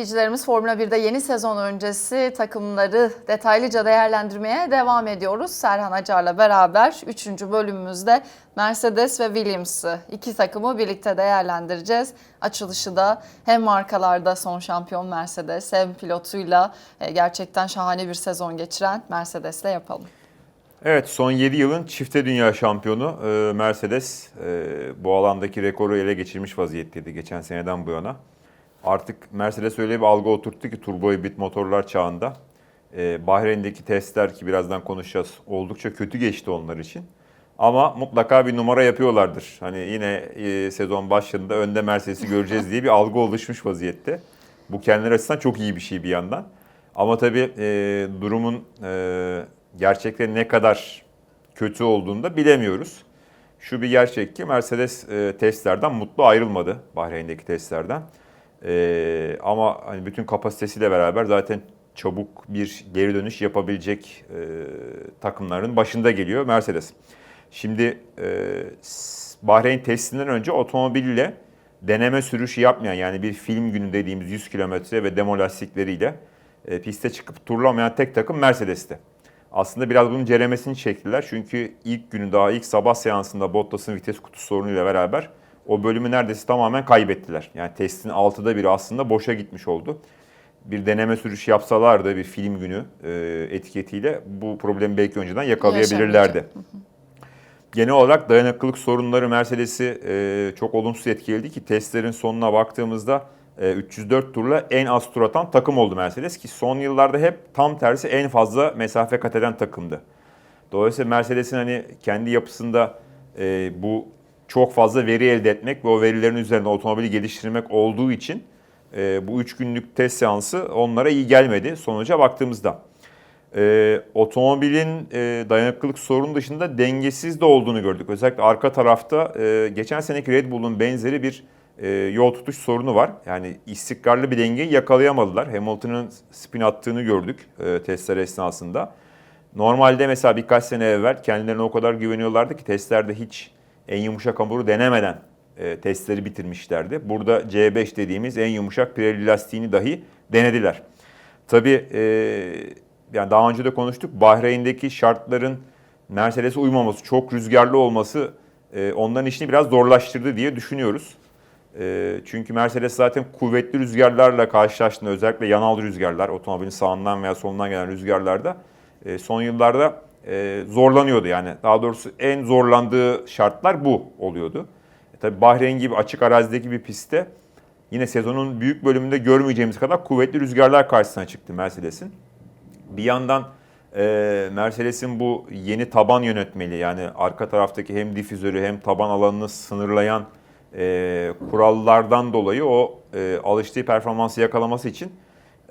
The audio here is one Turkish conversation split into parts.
izleyicilerimiz Formula 1'de yeni sezon öncesi takımları detaylıca değerlendirmeye devam ediyoruz. Serhan Acar'la beraber 3. bölümümüzde Mercedes ve Williams'ı iki takımı birlikte değerlendireceğiz. Açılışı da hem markalarda son şampiyon Mercedes hem pilotuyla e, gerçekten şahane bir sezon geçiren Mercedes'le yapalım. Evet son 7 yılın çifte dünya şampiyonu e, Mercedes e, bu alandaki rekoru ele geçirmiş vaziyetteydi geçen seneden bu yana. Artık Mercedes öyle bir algı oturttu ki turbo hibrit motorlar çağında. E, Bahreyn'deki testler ki birazdan konuşacağız oldukça kötü geçti onlar için. Ama mutlaka bir numara yapıyorlardır. Hani yine e, sezon başında önde Mercedes'i göreceğiz diye bir algı oluşmuş vaziyette. Bu kendileri açısından çok iyi bir şey bir yandan. Ama tabii e, durumun e, gerçekten ne kadar kötü olduğunu da bilemiyoruz. Şu bir gerçek ki Mercedes e, testlerden mutlu ayrılmadı Bahreyn'deki testlerden. E, ama hani bütün kapasitesiyle beraber zaten çabuk bir geri dönüş yapabilecek e, takımların başında geliyor Mercedes. Şimdi e, Bahreyn testinden önce otomobille deneme sürüşü yapmayan yani bir film günü dediğimiz 100 kilometre ve demo lastikleriyle e, piste çıkıp turlamayan tek takım Mercedes'ti. Aslında biraz bunun ceremesini çektiler. Çünkü ilk günü daha ilk sabah seansında Bottas'ın vites kutusu sorunuyla beraber o bölümü neredeyse tamamen kaybettiler. Yani testin altıda biri aslında boşa gitmiş oldu. Bir deneme sürüşü yapsalardı bir film günü e, etiketiyle bu problemi belki önceden yakalayabilirlerdi. Genel olarak dayanıklılık sorunları Mercedes'i e, çok olumsuz etkiledi ki testlerin sonuna baktığımızda e, 304 turla en az tur atan takım oldu Mercedes ki son yıllarda hep tam tersi en fazla mesafe kat eden takımdı. Dolayısıyla Mercedes'in hani kendi yapısında e, bu çok fazla veri elde etmek ve o verilerin üzerinde otomobili geliştirmek olduğu için e, bu 3 günlük test seansı onlara iyi gelmedi sonuca baktığımızda. E, otomobilin e, dayanıklılık sorunu dışında dengesiz de olduğunu gördük. Özellikle arka tarafta e, geçen seneki Red Bull'un benzeri bir e, yol tutuş sorunu var. Yani istikrarlı bir dengeyi yakalayamadılar. Hamilton'ın spin attığını gördük e, testler esnasında. Normalde mesela birkaç sene evvel kendilerine o kadar güveniyorlardı ki testlerde hiç en yumuşak hamuru denemeden e, testleri bitirmişlerdi. Burada C5 dediğimiz en yumuşak Pirelli lastiğini dahi denediler. Tabii e, yani daha önce de konuştuk. Bahreyn'deki şartların Mercedes'e uymaması, çok rüzgarlı olması e, onların işini biraz zorlaştırdı diye düşünüyoruz. E, çünkü Mercedes zaten kuvvetli rüzgarlarla karşılaştığında özellikle yanal rüzgarlar, otomobilin sağından veya solundan gelen rüzgarlarda e, son yıllarda e, zorlanıyordu. Yani daha doğrusu en zorlandığı şartlar bu oluyordu. E, tabii Bahreyn gibi açık arazideki bir pistte yine sezonun büyük bölümünde görmeyeceğimiz kadar kuvvetli rüzgarlar karşısına çıktı Mercedes'in. Bir yandan e, Mercedes'in bu yeni taban yönetmeliği yani arka taraftaki hem difüzörü hem taban alanını sınırlayan e, kurallardan dolayı o e, alıştığı performansı yakalaması için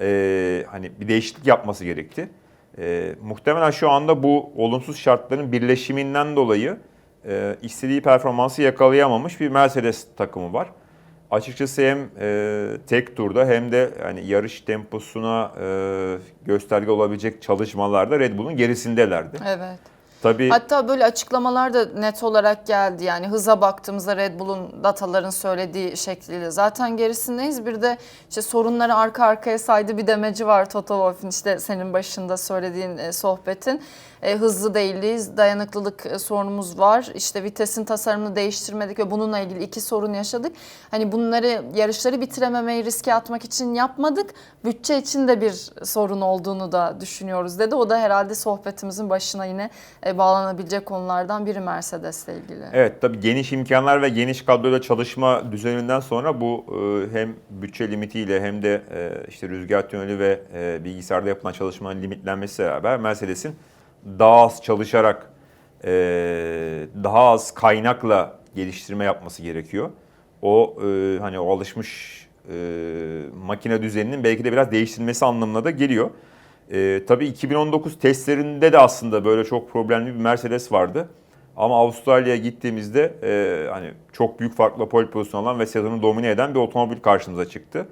e, hani bir değişiklik yapması gerekti. E, muhtemelen şu anda bu olumsuz şartların birleşiminden dolayı e, istediği performansı yakalayamamış bir Mercedes takımı var. Açıkçası hem e, tek turda hem de yani yarış temposuna e, gösterge olabilecek çalışmalarda Red Bull'un gerisindelerdi. Evet. Tabii Hatta böyle açıklamalar da net olarak geldi. Yani hıza baktığımızda Red Bull'un dataların söylediği şekliyle zaten gerisindeyiz. Bir de işte sorunları arka arkaya saydı bir demeci var Toto Wolff'in işte senin başında söylediğin e, sohbetin. E, hızlı değiliz, dayanıklılık e, sorunumuz var. İşte vitesin tasarımını değiştirmedik ve bununla ilgili iki sorun yaşadık. Hani bunları yarışları bitirememeyi riske atmak için yapmadık. Bütçe için de bir sorun olduğunu da düşünüyoruz dedi. O da herhalde sohbetimizin başına yine e, bağlanabilecek konulardan biri Mercedes'le ilgili. Evet tabii geniş imkanlar ve geniş kadroyla çalışma düzeninden sonra bu e, hem bütçe limitiyle hem de e, işte rüzgar tüneli ve e, bilgisayarda yapılan çalışmanın limitlenmesiyle beraber Mercedes'in daha az çalışarak e, daha az kaynakla geliştirme yapması gerekiyor. O e, hani o alışmış e, makine düzeninin belki de biraz değiştirilmesi anlamına da geliyor. E, tabii 2019 testlerinde de aslında böyle çok problemli bir Mercedes vardı. Ama Avustralya'ya gittiğimizde e, hani çok büyük farkla pole pozisyon alan ve sezonu domine eden bir otomobil karşımıza çıktı.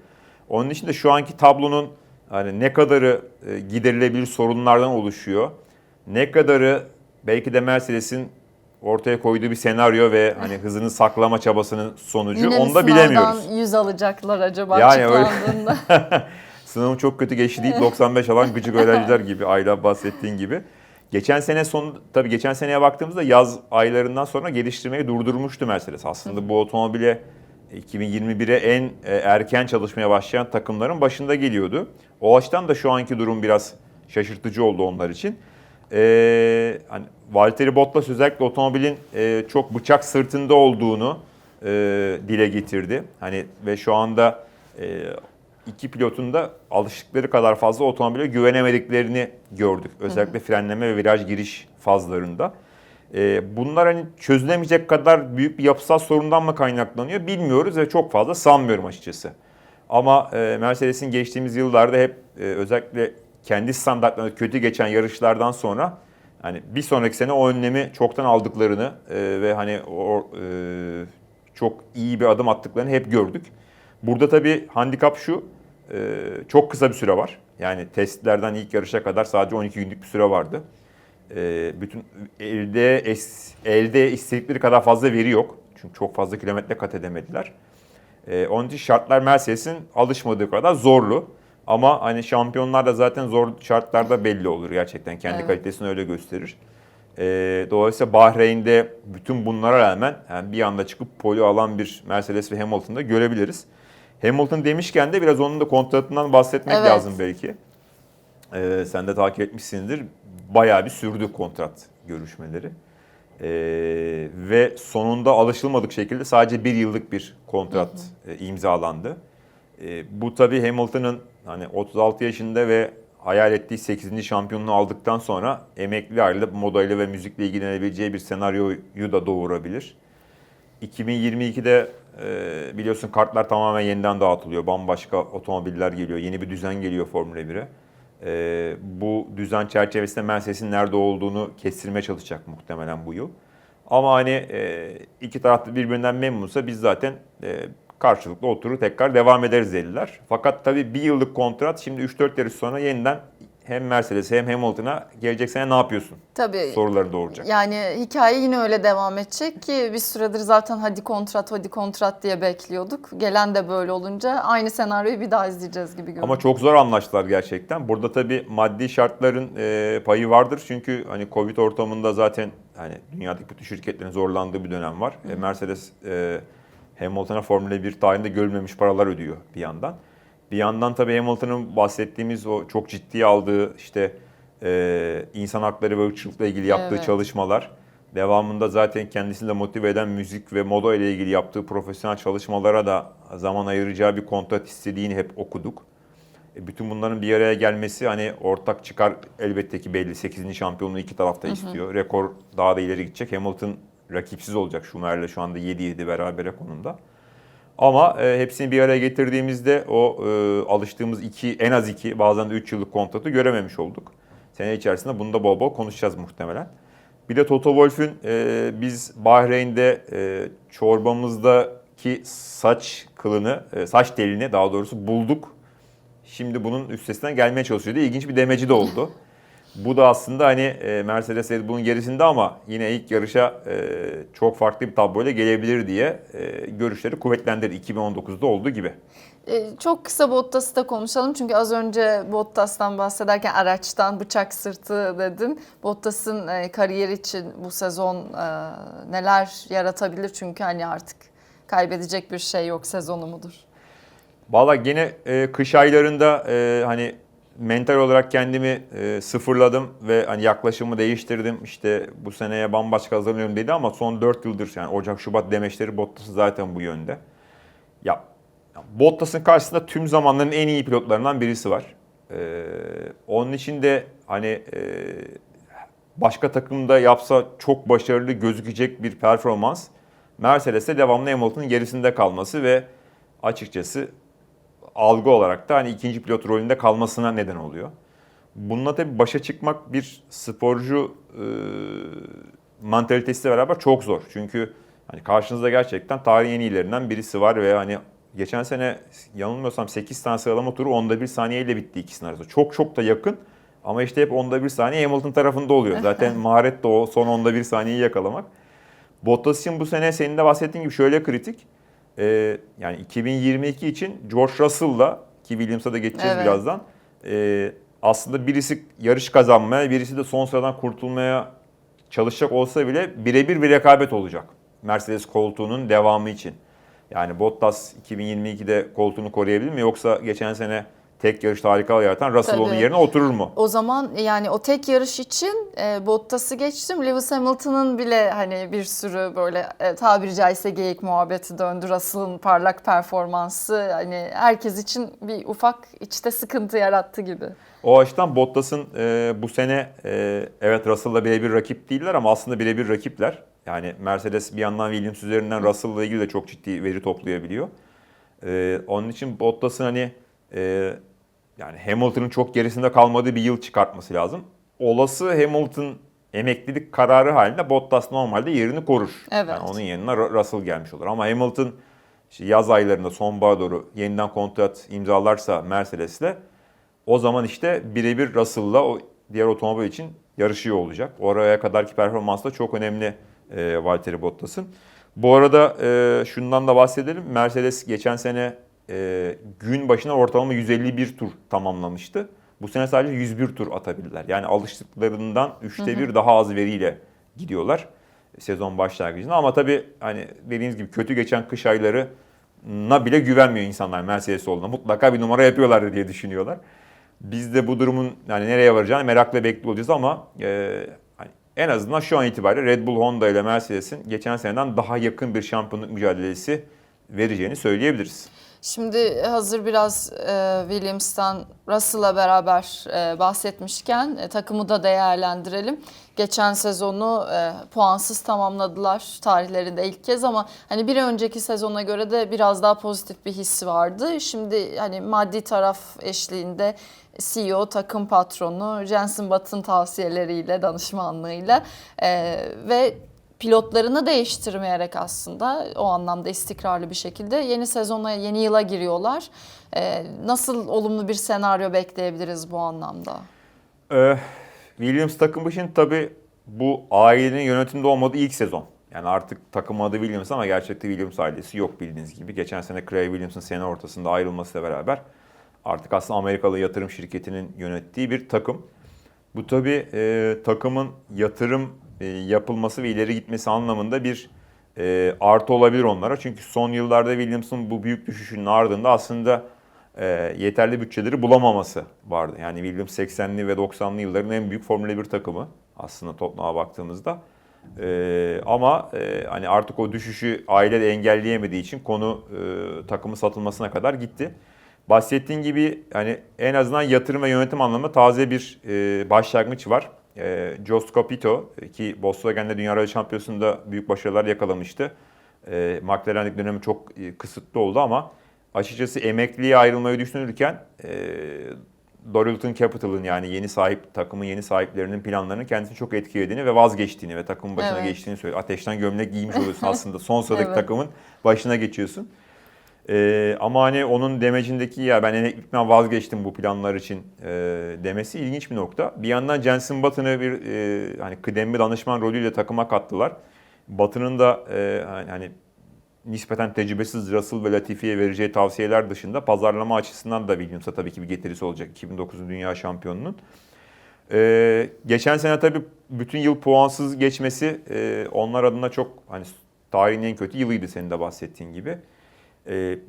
Onun için de şu anki tablonun hani ne kadarı e, giderilebilir sorunlardan oluşuyor, ne kadarı belki de Mercedes'in ortaya koyduğu bir senaryo ve hani hızını saklama çabasının sonucu Yine onu da bilemiyoruz. 100 alacaklar acaba Yani öyle- açıklandığında? Sınavım çok kötü geçti deyip 95 alan gıcık öğrenciler gibi Ayla bahsettiğin gibi. Geçen sene son tabii geçen seneye baktığımızda yaz aylarından sonra geliştirmeyi durdurmuştu Mercedes. Aslında bu otomobile 2021'e en e, erken çalışmaya başlayan takımların başında geliyordu. O açıdan da şu anki durum biraz şaşırtıcı oldu onlar için. Ee, hani Valtteri Bottas özellikle otomobilin e, çok bıçak sırtında olduğunu e, dile getirdi. Hani ve şu anda e, iki pilotun da alıştıkları kadar fazla otomobile güvenemediklerini gördük. Özellikle frenleme ve viraj giriş fazlarında. Ee, bunlar hani çözülemeyecek kadar büyük bir yapısal sorundan mı kaynaklanıyor bilmiyoruz ve çok fazla sanmıyorum açıkçası. Ama e, Mercedes'in geçtiğimiz yıllarda hep e, özellikle kendi standartlarında kötü geçen yarışlardan sonra hani bir sonraki sene o önlemi çoktan aldıklarını e, ve hani o e, çok iyi bir adım attıklarını hep gördük. Burada tabii handikap şu, e, çok kısa bir süre var. Yani testlerden ilk yarışa kadar sadece 12 günlük bir süre vardı. E, bütün elde es- elde istedikleri kadar fazla veri yok. Çünkü çok fazla kilometre kat edemediler. E, onun için şartlar Mercedes'in alışmadığı kadar zorlu. Ama hani şampiyonlar da zaten zor şartlarda belli olur gerçekten. Kendi Evet. kalitesini öyle gösterir. E, dolayısıyla Bahreyn'de bütün bunlara rağmen yani bir anda çıkıp poli alan bir Mercedes ve Hamilton'da görebiliriz. Hamilton demişken de biraz onun da kontratından bahsetmek Evet. lazım belki. E, sen de takip etmişsindir. Bayağı bir sürdü kontrat görüşmeleri. E, ve sonunda alışılmadık şekilde sadece bir yıllık bir kontrat e, imzalandı. E, bu tabii Hamilton'ın hani 36 yaşında ve hayal ettiği 8. şampiyonluğu aldıktan sonra emekli ayrılıp modayla ve müzikle ilgilenebileceği bir senaryoyu da doğurabilir. 2022'de e, biliyorsun kartlar tamamen yeniden dağıtılıyor. Bambaşka otomobiller geliyor. Yeni bir düzen geliyor Formula 1'e. E, bu düzen çerçevesinde Mercedes'in nerede olduğunu kestirmeye çalışacak muhtemelen bu yıl. Ama hani e, iki taraf da birbirinden memnunsa biz zaten e, karşılıklı oturur tekrar devam ederiz dediler. Fakat tabii bir yıllık kontrat şimdi 3-4 yarış sonra yeniden hem Mercedes'e hem Hamilton'a gelecek sene ne yapıyorsun Tabii. soruları doğuracak. Yani hikaye yine öyle devam edecek ki bir süredir zaten hadi kontrat hadi kontrat diye bekliyorduk. Gelen de böyle olunca aynı senaryoyu bir daha izleyeceğiz gibi görünüyor. Ama çok zor anlaştılar gerçekten. Burada tabii maddi şartların e, payı vardır. Çünkü hani Covid ortamında zaten hani dünyadaki bütün şirketlerin zorlandığı bir dönem var. E, Mercedes e, Hamilton'a Formula 1 tarihinde görülmemiş paralar ödüyor bir yandan. Bir yandan tabii Hamilton'ın bahsettiğimiz o çok ciddiye aldığı işte e, insan hakları ve ırkçılıkla ilgili yaptığı Evet. çalışmalar. Devamında zaten kendisini de motive eden müzik ve moda ile ilgili yaptığı profesyonel çalışmalara da zaman ayıracağı bir kontrat istediğini hep okuduk. E, bütün bunların bir araya gelmesi hani ortak çıkar elbette ki belli. 8. şampiyonluğu iki tarafta istiyor. Rekor daha da ileri gidecek. Hamilton rakipsiz olacak Schumacher'le şu anda 7-7 berabere konumda. Ama e, hepsini bir araya getirdiğimizde o e, alıştığımız iki, en az iki, bazen de 3 yıllık kontratı görememiş olduk. Sene içerisinde bunu da bol bol konuşacağız muhtemelen. Bir de Toto Wolff'ün e, biz Bahreyn'de e, çorbamızdaki saç kılını, e, saç telini daha doğrusu bulduk. Şimdi bunun üstesinden gelmeye çalışıyor diye ilginç bir demeci de oldu. Bu da aslında hani e, Mercedes Red Bull'un gerisinde ama yine ilk yarışa e, çok farklı bir tabloyla gelebilir diye e, görüşleri kuvvetlendirdi 2019'da olduğu gibi. Çok kısa Bottas'ı da konuşalım çünkü az önce Bottas'tan bahsederken araçtan bıçak sırtı dedin. Bottas'ın kariyeri için bu sezon neler yaratabilir çünkü hani artık kaybedecek bir şey yok sezonu mudur? Valla gene e, kış aylarında e, hani mental olarak kendimi e, sıfırladım ve hani yaklaşımı değiştirdim. İşte bu seneye bambaşka hazırlanıyorum dedi ama son 4 yıldır yani Ocak Şubat demeçleri Bottas'ın zaten bu yönde. Ya Bottas'ın karşısında tüm zamanların en iyi pilotlarından birisi var. E, onun için de hani e, başka takımda yapsa çok başarılı gözükecek bir performans. Mercedes'te devamlı Hamilton'ın gerisinde kalması ve açıkçası algı olarak da hani ikinci pilot rolünde kalmasına neden oluyor. Bununla tabii başa çıkmak bir sporcu e, mantalitesiyle beraber çok zor. Çünkü hani karşınızda gerçekten tarihin en iyilerinden birisi var ve hani geçen sene yanılmıyorsam 8 tane sıralama turu onda bir saniyeyle bitti ikisinin arasında. Çok çok da yakın ama işte hep onda bir saniye Hamilton tarafında oluyor. Zaten maharet de o son onda bir saniyeyi yakalamak. Bottas için bu sene senin de bahsettiğin gibi şöyle kritik. Ee, yani 2022 için George Russell'la ki Williams'a da geçeceğiz Evet. birazdan. ee, aslında birisi yarış kazanmaya, birisi de son sıradan kurtulmaya çalışacak olsa bile birebir bir rekabet olacak. Mercedes koltuğunun devamı için. Yani Bottas 2022'de koltuğunu koruyabilir mi yoksa geçen sene tek yarışta harika yaratan Russell Tabii. onun yerine oturur mu? O zaman yani o tek yarış için e, Bottas'ı geçtim. Lewis Hamilton'ın bile hani bir sürü böyle e, tabiri caizse geyik muhabbeti döndü. Russell'ın parlak performansı hani herkes için bir ufak içte sıkıntı yarattı gibi. O açıdan Bottas'ın e, bu sene e, evet Russell'la birebir rakip değiller ama aslında birebir rakipler. Yani Mercedes bir yandan Williams üzerinden Russell'la ilgili de çok ciddi veri toplayabiliyor. E, onun için Bottas'ın hani e, yani Hamilton'ın çok gerisinde kalmadığı bir yıl çıkartması lazım. Olası Hamilton emeklilik kararı halinde Bottas normalde yerini korur. Evet. Yani onun yerine Ru- Russell gelmiş olur. Ama Hamilton işte yaz aylarında sonbahara doğru yeniden kontrat imzalarsa Mercedes'le o zaman işte birebir Russell'la o diğer otomobil için yarışıyor olacak. Oraya kadarki performans da çok önemli e, Valtteri Bottas'ın. Bu arada e, şundan da bahsedelim. Mercedes geçen sene e, gün başına ortalama 151 tur tamamlamıştı. Bu sene sadece 101 tur atabildiler. Yani alıştıklarından üçte bir daha az veriyle gidiyorlar sezon başlangıcında. Ama tabii hani dediğiniz gibi kötü geçen kış aylarına bile güvenmiyor insanlar Mercedes olduğuna. Mutlaka bir numara yapıyorlar diye düşünüyorlar. Biz de bu durumun yani nereye varacağını merakla bekliyor olacağız ama e, hani en azından şu an itibariyle Red Bull, Honda ile Mercedes'in geçen seneden daha yakın bir şampiyonluk mücadelesi vereceğini söyleyebiliriz. Şimdi hazır biraz e, Williams'tan Russell'la beraber e, bahsetmişken e, takımı da değerlendirelim. Geçen sezonu e, puansız tamamladılar tarihlerinde ilk kez ama hani bir önceki sezona göre de biraz daha pozitif bir hissi vardı. Şimdi hani maddi taraf eşliğinde CEO, takım patronu Jensen Button tavsiyeleriyle, danışmanlığıyla e, ve pilotlarını değiştirmeyerek aslında o anlamda istikrarlı bir şekilde yeni sezona, yeni yıla giriyorlar. Ee, nasıl olumlu bir senaryo bekleyebiliriz bu anlamda? Ee, Williams takımı için tabii bu ailenin yönetimde olmadığı ilk sezon. Yani artık takım adı Williams ama gerçekte Williams ailesi yok bildiğiniz gibi. Geçen sene Craig Williams'ın sene ortasında ayrılmasıyla beraber artık aslında Amerikalı yatırım şirketinin yönettiği bir takım. Bu tabii e, takımın yatırım yapılması ve ileri gitmesi anlamında bir e, artı olabilir onlara. Çünkü son yıllarda Williams'ın bu büyük düşüşünün ardında aslında e, yeterli bütçeleri bulamaması vardı. Yani Williams 80'li ve 90'lı yılların en büyük Formula 1 takımı aslında Tottenham'a baktığımızda. E, ama e, hani artık o düşüşü aile de engelleyemediği için konu e, takımı satılmasına kadar gitti. Bahsettiğin gibi hani en azından yatırım ve yönetim anlamında taze bir e, başlangıç var. E, Jos Capito ki Volkswagen'de Dünya Rally Şampiyonası'nda büyük başarılar yakalamıştı. E, McLaren'lik dönemi çok e, kısıtlı oldu ama açıkçası emekliye ayrılmayı düşünürken e, Dorilton Capital'ın yani yeni sahip takımın yeni sahiplerinin planlarının kendisini çok etkilediğini ve vazgeçtiğini ve takımın başına Evet. geçtiğini söylüyor. Ateşten gömlek giymiş oluyorsun aslında. Son sıradaki Evet. takımın başına geçiyorsun. Ee, ama hani onun demecindeki ya ben emeklilikten vazgeçtim bu planlar için e, demesi ilginç bir nokta. Bir yandan Jensen Button'ı bir e, hani kıdemli danışman rolüyle takıma kattılar. Button'ın da e, hani, hani nispeten tecrübesiz Russell ve Latifi'ye vereceği tavsiyeler dışında pazarlama açısından da Williams'a tabii ki bir getirisi olacak 2009 Dünya Şampiyonu'nun. Ee, geçen sene tabii bütün yıl puansız geçmesi e, onlar adına çok hani tarihin en kötü yılıydı senin de bahsettiğin gibi. Ee,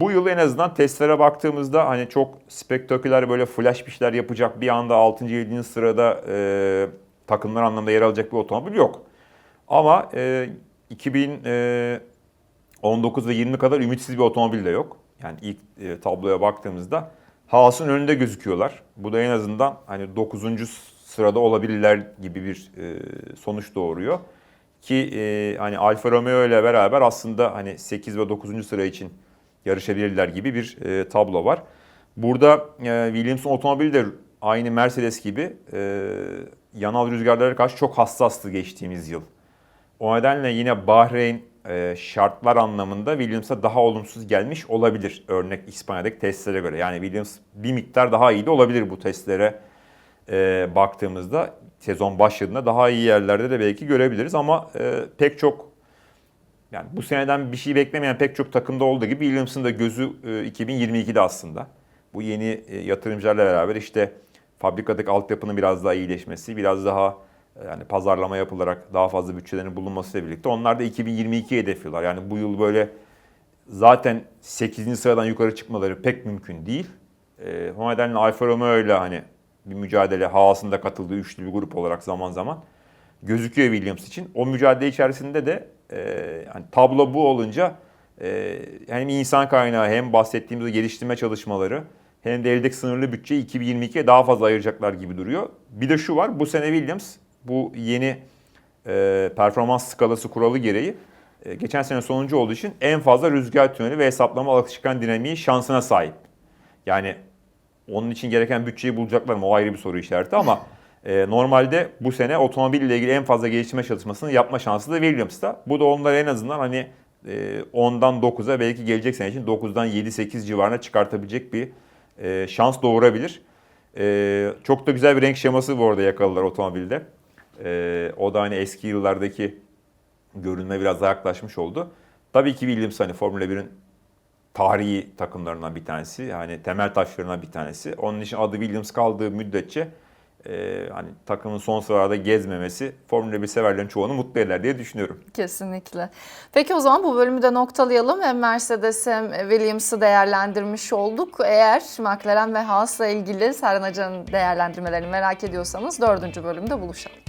bu yıl en azından testlere baktığımızda hani çok spektaküler böyle flash bir şeyler yapacak bir anda 6. 7. sırada e, takımlar anlamda yer alacak bir otomobil yok. Ama e, 2019 ve 20 kadar ümitsiz bir otomobil de yok. Yani ilk e, tabloya baktığımızda Haas'ın önünde gözüküyorlar. Bu da en azından hani 9. sırada olabilirler gibi bir e, sonuç doğuruyor. Ki e, hani Alfa Romeo ile beraber aslında hani 8 ve 9. sıra için yarışabilirler gibi bir e, tablo var. Burada e, Williams'ın otomobili de aynı Mercedes gibi e, yanal rüzgarlara karşı çok hassastı geçtiğimiz yıl. O nedenle yine Bahreyn e, şartlar anlamında Williams'a daha olumsuz gelmiş olabilir. Örnek İspanya'daki testlere göre. Yani Williams bir miktar daha iyi de olabilir bu testlere e, baktığımızda. Sezon başladığında daha iyi yerlerde de belki görebiliriz ama e, pek çok Yani bu seneden bir şey beklemeyen pek çok takımda olduğu gibi Williams'ın da gözü e, 2022'de aslında. Bu yeni e, yatırımcılarla beraber işte fabrikadaki altyapının biraz daha iyileşmesi, biraz daha e, yani pazarlama yapılarak daha fazla bütçelerin bulunmasıyla birlikte onlar da 2022'yi hedefliyorlar. Yani bu yıl böyle zaten 8. sıradan yukarı çıkmaları pek mümkün değil. E, o nedenle Alfa Romeo ile hani bir mücadele havasında katıldığı üçlü bir grup olarak zaman zaman gözüküyor Williams için. O mücadele içerisinde de e, yani tablo bu olunca e, hem insan kaynağı hem bahsettiğimiz geliştirme çalışmaları hem de eldeki sınırlı bütçeyi 2022'ye daha fazla ayıracaklar gibi duruyor. Bir de şu var bu sene Williams bu yeni e, performans skalası kuralı gereği e, geçen sene sonuncu olduğu için en fazla rüzgar tüneli ve hesaplama akışkan dinamiği şansına sahip. Yani onun için gereken bütçeyi bulacaklar mı o ayrı bir soru işareti ama e, normalde bu sene otomobille ilgili en fazla geliştirme çalışmasını yapma şansı da Williams'ta. Bu da onları en azından hani e, 10'dan 9'a belki gelecek sene için 9'dan 7-8 civarına çıkartabilecek bir e, şans doğurabilir. E, çok da güzel bir renk şeması bu arada yakaladılar otomobilde. E, o da hani eski yıllardaki görünme biraz daha yaklaşmış oldu. Tabii ki Williams hani Formula 1'in tarihi takımlarından bir tanesi. Yani temel taşlarından bir tanesi. Onun için adı Williams kaldığı müddetçe e, hani takımın son sıralarda gezmemesi Formula 1 severlerin çoğunu mutlu eder diye düşünüyorum. Kesinlikle. Peki o zaman bu bölümü de noktalayalım. Hem Mercedes hem Williams'ı değerlendirmiş olduk. Eğer McLaren ve Haas'la ilgili Serhan Hoca'nın değerlendirmelerini merak ediyorsanız dördüncü bölümde buluşalım.